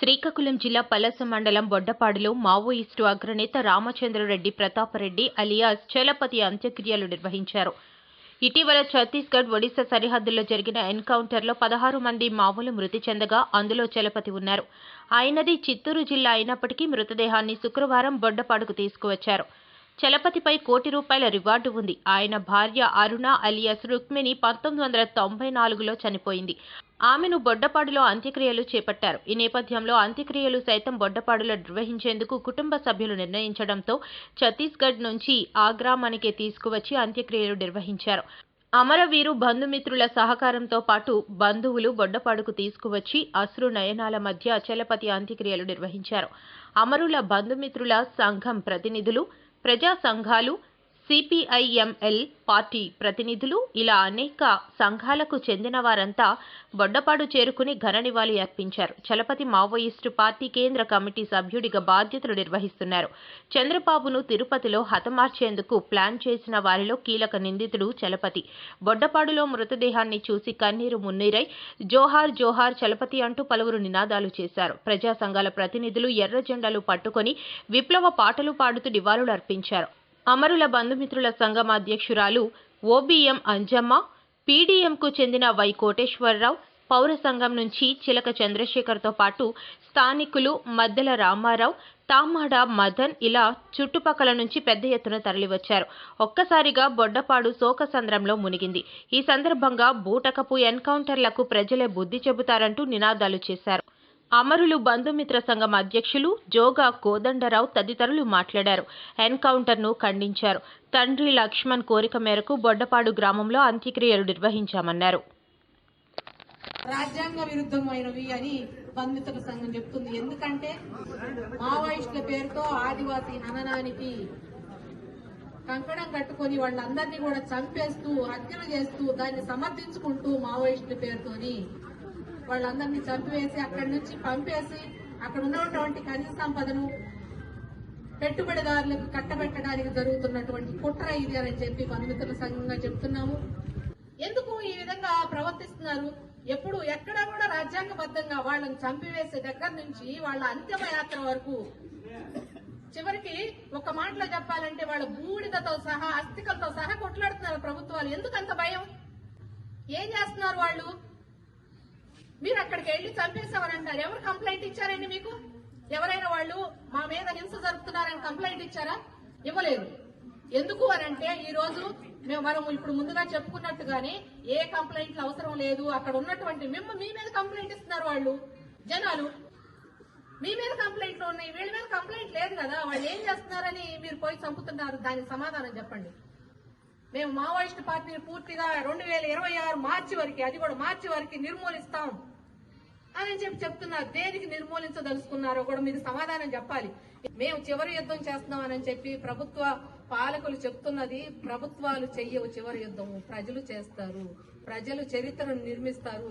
శ్రీకాకుళం జిల్లా పలస మండలం బొడ్డపాడులో మావోయిస్టు అగ్రనేత రామచంద్రరెడ్డి ప్రతాపరెడ్డి అలియాస్ చలపతి అంత్యక్రియలు నిర్వహించారు. ఇటీవల ఛత్తీస్గఢ్ ఒడిశా సరిహద్దుల్లో జరిగిన ఎన్కౌంటర్లో పదహారు మంది మావులు మృతి చెందగా అందులో చలపతి ఉన్నారు. ఆయనది చిత్తూరు జిల్లా అయినప్పటికీ మృతదేహాన్ని శుక్రవారం బొడ్డపాడుకు తీసుకువచ్చారు. చలపతిపై కోటి రూపాయల రివార్డు ఉంది. ఆయన భార్య అరుణ అలియాస్ రుక్మిణి పంతొమ్మిది వందల తొంభై నాలుగులో చనిపోయింది. ఆమెను బొడ్డపాడులో అంత్యక్రియలు చేపట్టారు. ఈ నేపథ్యంలో అంత్యక్రియలు సైతం బొడ్డపాడులో నిర్వహించేందుకు కుటుంబ సభ్యులు నిర్ణయించడంతో ఛత్తీస్గఢ్ నుంచి ఆగ్రా మనకే తీసుకువచ్చి అంత్యక్రియలు నిర్వహించారు. అమరవీరు బంధుమిత్రుల సహకారంతో పాటు బంధువులు బొడ్డపాడుకు తీసుకువచ్చి అశ్రు నయనాల మధ్య చలపతి అంత్యక్రియలు నిర్వహించారు. అమరుల బంధుమిత్రుల సంఘం ప్రతినిధులు ప్రజా సంఘాలు సిపిఐఎంఎల్ పార్టీ ప్రతినిధులు ఇలా అనేక సంఘాలకు చెందిన వారంతా బొడ్డపాడు చేరుకుని ఘన నివాళి అర్పించారు. చలపతి మావోయిస్టు పార్టీ కేంద్ర కమిటీ సభ్యుడిగా బాధ్యతలు నిర్వహిస్తున్నారు. చంద్రబాబును తిరుపతిలో హతమార్చేందుకు ప్లాన్ చేసిన వారిలో కీలక నిందితుడు చలపతి. బొడ్డపాడులో మృతదేహాన్ని చూసి కన్నీరు మున్నీరై జోహార్ జోహార్ చలపతి అంటూ పలువురు నినాదాలు చేశారు. ప్రజా సంఘాల ప్రతినిధులు ఎర్ర జెండాలు పట్టుకొని విప్లవ పాటలు పాడుతూ నివాళులు అర్పించారు అమరుల బంధుమిత్రుల సంఘం అధ్యక్షురాలు ఓబీఎం అంజమ్మ పీడీఎంకు చెందిన వై కోటేశ్వరరావు పౌర సంఘం నుంచి చిలక చంద్రశేఖర్తో పాటు స్థానికులు మద్దెల రామారావు తామాడ మదన్ ఇలా చుట్టుపక్కల నుంచి పెద్ద ఎత్తున తరలివచ్చారు. ఒక్కసారిగా బొడ్డపాడు శోకసంద్రంలో మునిగింది. ఈ సందర్భంగా బూటకపు ఎన్కౌంటర్లకు ప్రజలే బుద్ధి చెబుతారంటూ నినాదాలు చేశారు. అమరులు బంధుమిత్ర సంఘం అధ్యక్షులు జోగా కోదండరావు తదితరులు మాట్లాడారు. ఎన్కౌంటర్ను ఖండించారు. తండ్రి లక్ష్మణ్ కోరిక మేరకు బొడ్డపాడు గ్రామంలో అంత్యక్రియలు నిర్వహించామన్నారు. రాజ్యాంగ విరుద్ధమైనవి అని బంధితుల సంఘం చెప్తుంది. ఎందుకంటే మావోయిస్టుల పేరుతో ఆదివాసీ హననానికి కంకణం కట్టుకొని వాళ్ళందరినీ కూడా చంపేస్తూ హత్యలు చేస్తూ దాన్ని సమర్థించుకుంటూ మావోయిస్టుల పేరుతోని వాళ్ళందరినీ చంపివేసి అక్కడి నుంచి పంపేసి అక్కడ ఉన్నటువంటి ఖనిజ సంపదను పెట్టుబడిదారులకు కట్టబెట్టడానికి జరుగుతున్నటువంటి కుట్ర ఇది అని చెప్పి పరిమితుల సంఘంగా చెప్తున్నాము. ఎందుకు ఈ విధంగా ప్రవర్తిస్తున్నారు? ఎప్పుడు ఎక్కడ కూడా రాజ్యాంగబద్ధంగా వాళ్ళని చంపివేసే దగ్గర నుంచి వాళ్ళ అంతిమ యాత్ర వరకు చివరికి ఒక మాటలో చెప్పాలంటే వాళ్ళ బూడిదతో సహా అస్థికలతో సహా కొట్లాడుతున్నారు ప్రభుత్వాలు. ఎందుకు అంత భయం? ఏం చేస్తున్నారు వాళ్ళు? మీరు అక్కడికి వెళ్ళి చంపేసామనంటారు ఎవరు కంప్లైంట్ ఇచ్చారండి మీకు? ఎవరైనా వాళ్ళు మా మీద హింస జరుపుతున్నారని కంప్లైంట్ ఇచ్చారా? ఇవ్వలేదు. ఎందుకు అని అంటే ఈ రోజు మేము మనం ఇప్పుడు ముందుగా చెప్పుకున్నట్టుగానే ఏ కంప్లైంట్లు అవసరం లేదు. అక్కడ ఉన్నటువంటి మిమ్మ మీ మీద కంప్లైంట్ ఇస్తున్నారు వాళ్ళు. జనాలు మీ మీద కంప్లైంట్లు ఉన్నాయి. వీళ్ళ మీద కంప్లైంట్ లేదు కదా. వాళ్ళు ఏం చేస్తున్నారని మీరు పోయి చంపుతున్నారు. దానికి సమాధానం చెప్పండి. మేము మావోయిస్ట్ పార్టీని పూర్తిగా రెండు వేల ఇరవై ఆరు మార్చి వరకు అది కూడా మార్చి వరకు నిర్మూలిస్తాం అని చెప్పి చెప్తున్నారు దేనికి నిర్మూలించదలుచుకున్నారో కూడా మీరు సమాధానం చెప్పాలి. మేము చివరి యుద్ధం చేస్తున్నాం అని చెప్పి ప్రభుత్వ పాలకులు చెప్తున్నది ప్రభుత్వాలు చెయ్యవు చివరి యుద్ధం ప్రజలు చేస్తారు. ప్రజలు చరిత్రను నిర్మిస్తారు.